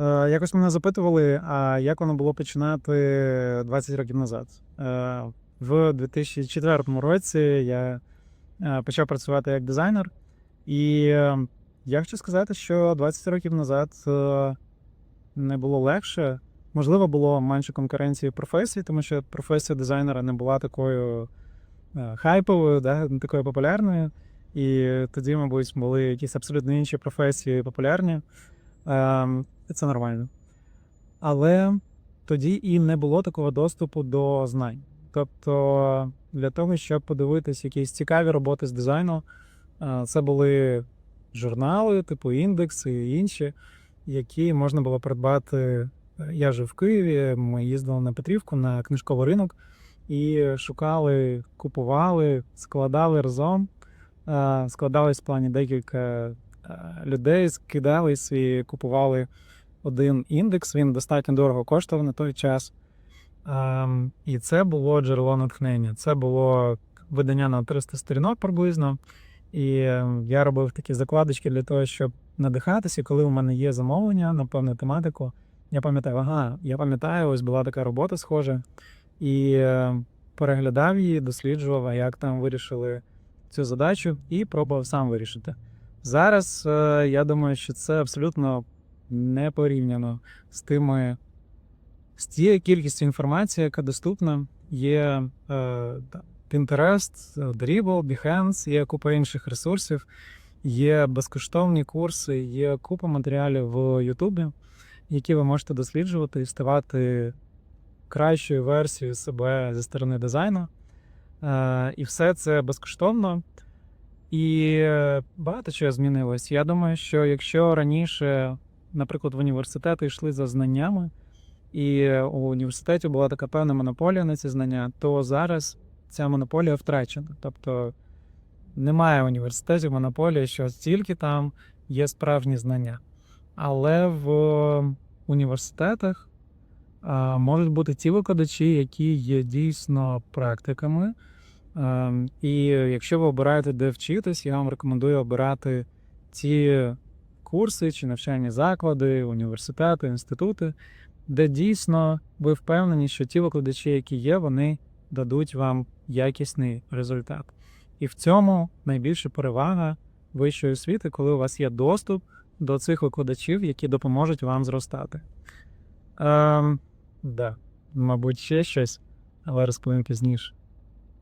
Е, Якось мене запитували, а як воно було починати 20 років назад. Е, В 2004 році я е, почав працювати як дизайнер, і я хочу сказати, що 20 років назад не було легше. Можливо, було менше конкуренції в професії, тому що професія дизайнера не була такою хайповою, да, не такою популярною. І тоді, мабуть, були якісь абсолютно інші професії популярні. І це нормально. Але тоді і не було такого доступу до знань. Тобто, для того, щоб подивитись якісь цікаві роботи з дизайну, е, це були журнали, типу індекс і інші, які можна було придбати. Я жив в Києві, ми їздили на Петрівку на книжковий ринок і шукали, купували, складали разом. Е, Складались в плані декілька е, людей, скидались і купували один індекс. Він достатньо дорого коштував на той час. Ем, І це було джерело натхнення. Це було видання на 300 сторінок приблизно. І е, я робив такі закладочки для того, щоб надихатися, коли у мене є замовлення на певну тематику. Я пам'ятаю, ага, я пам'ятаю, ось була така робота схожа. І е, переглядав її, досліджував, а як там вирішили цю задачу, і пробував сам вирішити. Зараз е, я думаю, що це абсолютно не порівняно з тими з тією кількістю інформації, яка доступна. Є е, Pinterest, Dribble, Behance, є купа інших ресурсів, є безкоштовні курси, є купа матеріалів в Ютубі, які ви можете досліджувати і ставати кращою версією себе зі сторони дизайну. Е, і все це безкоштовно. І е, багато чого змінилось. Я думаю, що якщо раніше, наприклад, в університети йшли за знаннями, і у університеті була така певна монополія на ці знання, то зараз ця монополія втрачена. Тобто немає університетів монополії, що тільки там є справжні знання. Але в університетах можуть бути ті викладачі, які є дійсно практиками. І якщо ви обираєте, де вчитись, я вам рекомендую обирати ті курси чи навчальні заклади, університети, інститути, де дійсно ви впевнені, що ті викладачі, які є, вони дадуть вам якісний результат. І в цьому найбільша перевага вищої освіти, коли у вас є доступ до цих викладачів, які допоможуть вам зростати. Ем, да, мабуть, ще щось, але розповім пізніше.